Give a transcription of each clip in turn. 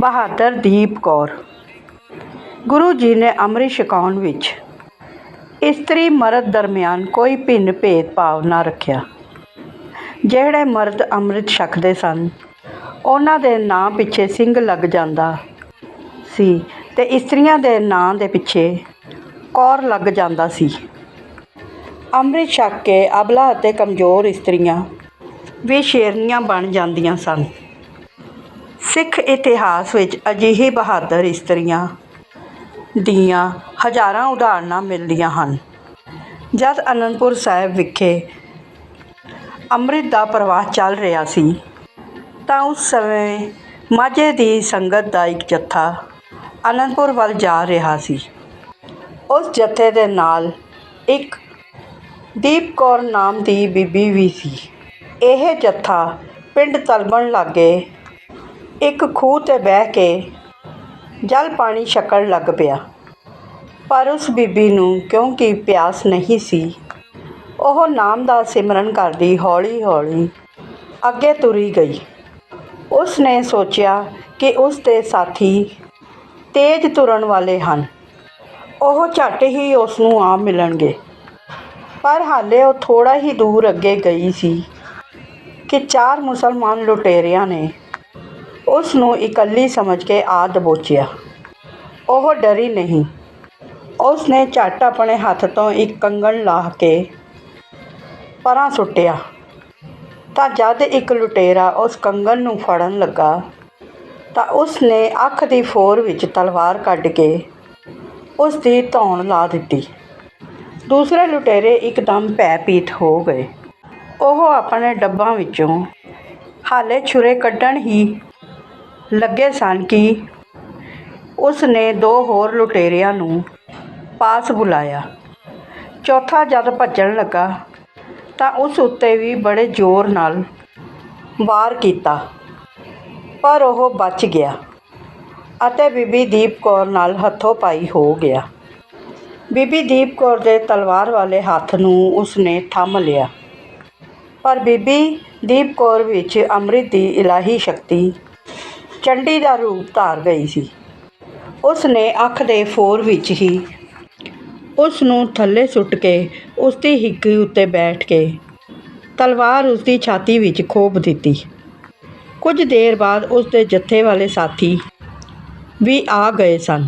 ਬਹਾਦਰ ਦੀਪ ਕੌਰ। ਗੁਰੂ ਜੀ ਨੇ ਅੰਮ੍ਰਿਤ ਛਕਾਉਣ ਵਿੱਚ ਇਸਤਰੀ ਮਰਦ ਦਰਮਿਆਨ ਕੋਈ ਭਿੰਨ ਭੇਦਭਾਵ ਨਾ ਰੱਖਿਆ। ਜਿਹੜੇ ਮਰਦ ਅੰਮ੍ਰਿਤ ਛਕਦੇ ਸਨ, ਉਹਨਾਂ ਦੇ ਨਾਂ ਪਿੱਛੇ ਸਿੰਘ ਲੱਗ ਜਾਂਦਾ ਸੀ ਤੇ ਇਸਤਰੀਆਂ ਦੇ ਨਾਂ ਦੇ ਪਿੱਛੇ ਕੌਰ ਲੱਗ ਜਾਂਦਾ ਸੀ। ਅੰਮ੍ਰਿਤ ਛਕ ਕੇ ਅਬਲਾ ਅਤੇ ਕਮਜ਼ੋਰ ਇਸਤਰੀਆਂ ਵੀ ਸ਼ੇਰਨੀਆਂ ਬਣ ਜਾਂਦੀਆਂ ਸਨ। ਸਿੱਖ ਇਤਿਹਾਸ ਵਿੱਚ ਅਜਿਹੀ ਬਹਾਦਰ ਇਸਤਰੀਆਂ ਦੀਆਂ ਹਜ਼ਾਰਾਂ ਉਦਾਹਰਨਾਂ ਮਿਲਦੀਆਂ ਹਨ। ਜਦ ਅਨੰਦਪੁਰ ਸਾਹਿਬ ਵਿਖੇ ਅੰਮ੍ਰਿਤ ਦਾ ਪ੍ਰਵਾਹ ਚੱਲ ਰਿਹਾ ਸੀ, ਤਾਂ ਉਸ ਸਮੇਂ ਮਾਝੇ ਦੀ ਸੰਗਤ ਦਾ ਇੱਕ ਜੱਥਾ ਅਨੰਦਪੁਰ ਵੱਲ ਜਾ ਰਿਹਾ ਸੀ। ਉਸ ਜੱਥੇ ਦੇ ਨਾਲ ਇੱਕ ਦੀਪ ਕੌਰ ਨਾਮ ਦੀ ਬੀਬੀ ਵੀ ਸੀ। ਇਹ ਜੱਥਾ ਪਿੰਡ ਤਲਬਣ ਲਾਗੇ ਇੱਕ ਖੂਹ ਤੇ ਬਹਿ ਕੇ ਜਲ ਪਾਣੀ ਛਕਣ ਲੱਗ ਪਿਆ। ਪਰ ਉਸ ਬੀਬੀ ਨੂੰ ਕਿਉਂਕਿ ਪਿਆਸ ਨਹੀਂ ਸੀ, ਉਹ ਨਾਮ ਦਾ ਸਿਮਰਨ ਕਰਦੀ ਹੌਲੀ ਹੌਲੀ ਅੱਗੇ ਤੁਰੀ ਗਈ। ਉਸ ਨੇ ਸੋਚਿਆ ਕਿ ਉਸ ਦੇ ਸਾਥੀ ਤੇਜ਼ ਤੁਰਨ ਵਾਲੇ ਹਨ। ਉਹ ਝੱਟ ਹੀ ਉਸ ਨੂੰ ਆ ਮਿਲਣਗੇ। ਪਰ ਹਾਲੇ ਉਹ ਥੋੜਾ ਹੀ ਦੂਰ ਅੱਗੇ ਗਈ ਸੀ ਕਿ ਚਾਰ ਮੁਸਲਮਾਨ ਲੁਟੇਰਿਆਂ ਨੇ ਉਸ ਨੂੰ ਇਕੱਲੀ ਸਮਝ ਕੇ ਆ ਦਬੋਚਿਆ ਉਹ ਡਰੀ ਨਹੀਂ। ਉਸ ਨੇ ਝੱਟ ਆਪਣੇ ਹੱਥ ਤੋਂ ਇੱਕ ਕੰਗਣ ਲਾਹ ਕੇ ਪਰਾਂ ਸੁੱਟਿਆ। ਤਾਂ ਜਦ ਇੱਕ ਲੁਟੇਰਾ ਉਸ ਕੰਗਣ ਨੂੰ ਫੜਨ ਲੱਗਾ, ਤਾਂ ਉਸ ਨੇ ਅੱਖ ਦੀ ਫੋਰ ਵਿੱਚ ਤਲਵਾਰ ਕੱਢ ਕੇ ਉਸ ਦੀ ਧੌਣ ਲਾ ਦਿੱਤੀ। ਦੂਸਰੇ ਲੁਟੇਰੇ ਇੱਕਦਮ ਭੈਭੀਤ ਹੋ ਗਏ। ਉਹ ਆਪਣੇ ਡੱਬਾਂ ਵਿੱਚੋਂ ਹਾਲੇ ਛੁਰੇ ਕੱਢਣ ਹੀ ਲੱਗੇ ਸਨ ਕਿ ਉਸ ਨੇ ਦੋ ਹੋਰ ਲੁਟੇਰਿਆਂ ਨੂੰ ਪਾਸ ਬੁਲਾਇਆ। ਚੌਥਾ ਜਦ ਭੱਜਣ ਲੱਗਾ ਤਾਂ ਉਸ ਉੱਤੇ ਵੀ ਬੜੇ ਜ਼ੋਰ ਨਾਲ ਵਾਰ ਕੀਤਾ, ਪਰ ਉਹ ਬਚ ਗਿਆ ਅਤੇ ਬੀਬੀ ਦੀਪ ਕੌਰ ਨਾਲ ਹੱਥੋਂ ਪਾਈ ਹੋ ਗਿਆ। ਬੀਬੀ ਦੀਪ ਕੌਰ ਦੇ ਤਲਵਾਰ ਵਾਲੇ ਹੱਥ ਨੂੰ ਉਸਨੇ ਥੰਮ ਲਿਆ, ਪਰ ਬੀਬੀ ਦੀਪ ਕੌਰ ਵਿੱਚ ਅੰਮ੍ਰਿਤ ਦੀ ਇਲਾਹੀ ਸ਼ਕਤੀ ਚੰਡੀ ਦਾ ਰੂਪ ਧਾਰ ਗਈ ਸੀ। ਉਸ ਨੇ ਅੱਖ ਦੇ ਫੋਰ ਵਿੱਚ ਹੀ ਉਸ ਨੂੰ ਥੱਲੇ ਸੁੱਟ ਕੇ ਉਸ ਦੀ ਹਿੱਕ ਉੱਤੇ ਬੈਠ ਕੇ ਤਲਵਾਰ ਉਸ ਦੀ ਛਾਤੀ ਵਿੱਚ ਖੋਪ ਦਿੱਤੀ। ਕੁਝ ਦੇਰ ਬਾਅਦ ਉਸ ਦੇ ਜੱਥੇ ਵਾਲੇ ਸਾਥੀ ਵੀ ਆ ਗਏ ਸਨ।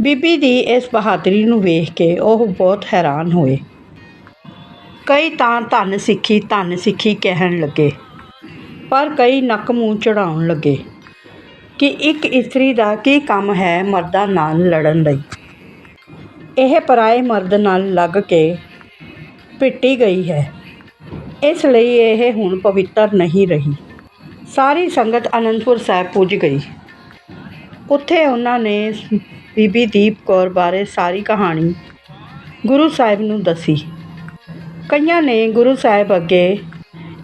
ਬੀਬੀ ਦੀ ਇਸ ਬਹਾਦਰੀ ਨੂੰ ਵੇਖ ਕੇ ਉਹ ਬਹੁਤ ਹੈਰਾਨ ਹੋਏ। ਕਈ ਤਾਂ ਧੰਨ ਸਿੱਖੀ ਧੰਨ ਸਿੱਖੀ ਕਹਿਣ ਲੱਗੇ, ਪਰ ਕਈ ਨੱਕ ਮੂੰਹ ਚੜਾਉਣ ਲੱਗੇ। ਕਿ ਇੱਕ ਇਸਤਰੀ ਦਾ ਕੀ ਕੰਮ ਹੈ ਮਰਦਾਂ ਨਾਲ ਲੜਨ ਲਈ। ਇਹ ਪਰਾਏ ਮਰਦ ਨਾਲ ਲੱਗ ਕੇ ਪਿੱਟੀ ਗਈ ਹੈ। ਇਸ ਲਈ ਇਹ ਹੁਣ ਪਵਿੱਤਰ ਨਹੀਂ ਰਹੀ। ਸਾਰੀ ਸੰਗਤ ਅਨੰਦਪੁਰ ਸਾਹਿਬ ਪੁੱਜ ਗਈ। ਉੱਥੇ ਉਹਨਾਂ ਨੇ ਬੀਬੀ ਦੀਪ ਕੌਰ ਬਾਰੇ ਸਾਰੀ ਕਹਾਣੀ ਗੁਰੂ ਸਾਹਿਬ ਨੂੰ ਦੱਸੀ। ਕਈਆਂ ਨੇ ਗੁਰੂ ਸਾਹਿਬ ਅੱਗੇ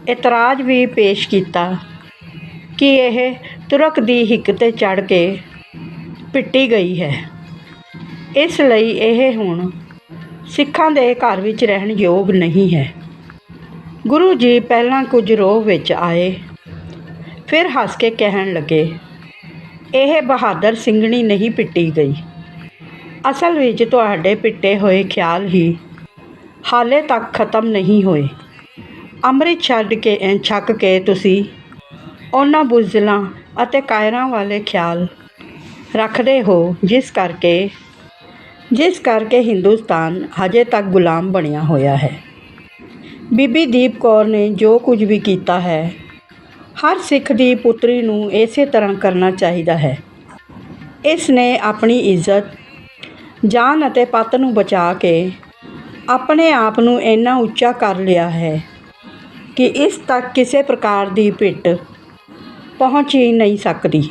ਇਤਰਾਜ਼ ਵੀ ਪੇਸ਼ ਕੀਤਾ ਕਿ ਇਹ ਤੁਰਕ ਦੀ ਹਿੱਕ ਤੇ ਚੜ ਕੇ ਪਿੱਟੀ ਗਈ ਹੈ। ਇਸ ਲਈ ਇਹ ਹੁਣ ਸਿੱਖਾਂ ਦੇ ਘਰ ਵਿੱਚ ਰਹਿਣ ਯੋਗ ਨਹੀਂ ਹੈ। ਗੁਰੂ ਜੀ ਪਹਿਲਾਂ ਕੁਝ ਰੋਹ ਵਿੱਚ ਆਏ, ਫਿਰ ਹੱਸ ਕੇ ਕਹਿਣ ਲੱਗੇ, ਇਹ ਬਹਾਦਰ ਸਿੰਘਣੀ ਨਹੀਂ ਪਿੱਟੀ ਗਈ। ਅਸਲ ਵਿੱਚ ਤੁਹਾਡੇ ਪਿੱਟੇ ਹੋਏ ਖਿਆਲ ਹੀ ਹਾਲੇ ਤੱਕ ਖਤਮ ਨਹੀਂ ਹੋਏ। ਅੰਮ੍ਰਿਤ ਛੱਡ ਕੇ ਛੱਕ ਕੇ ਤੁਸੀਂ ਉਹਨਾਂ ਬੁਜ਼ਲਾਂ ਅਤੇ ਕਾਇਰਾਂ ਵਾਲੇ ਖਿਆਲ ਰੱਖਦੇ ਹੋ, ਜਿਸ ਕਰਕੇ ਜਿਸ ਕਰਕੇ ਹਿੰਦੁਸਤਾਨ ਹਜੇ ਤੱਕ ਗੁਲਾਮ ਬਣਿਆ ਹੋਇਆ ਹੈ। ਬੀਬੀ ਦੀਪ ਕੌਰ ਨੇ ਜੋ ਕੁਝ ਵੀ ਕੀਤਾ ਹੈ, ਹਰ ਸਿੱਖ ਦੀ ਪੁੱਤਰੀ ਨੂੰ ਇਸੇ ਤਰ੍ਹਾਂ ਕਰਨਾ ਚਾਹੀਦਾ ਹੈ। ਇਸ ਨੇ ਆਪਣੀ ਇੱਜ਼ਤ, ਜਾਨ ਅਤੇ ਪਤ ਨੂੰ ਬਚਾ ਕੇ ਆਪਣੇ ਆਪ ਨੂੰ ਇੰਨਾ ਉੱਚਾ ਕਰ ਲਿਆ ਹੈ ਕਿ ਇਸ ਤੱਕ ਕਿਸੇ ਪ੍ਰਕਾਰ ਦੀ ਭਿੱਟ ਪਹੁੰਚ ਹੀ ਨਹੀਂ ਸਕਦੀ।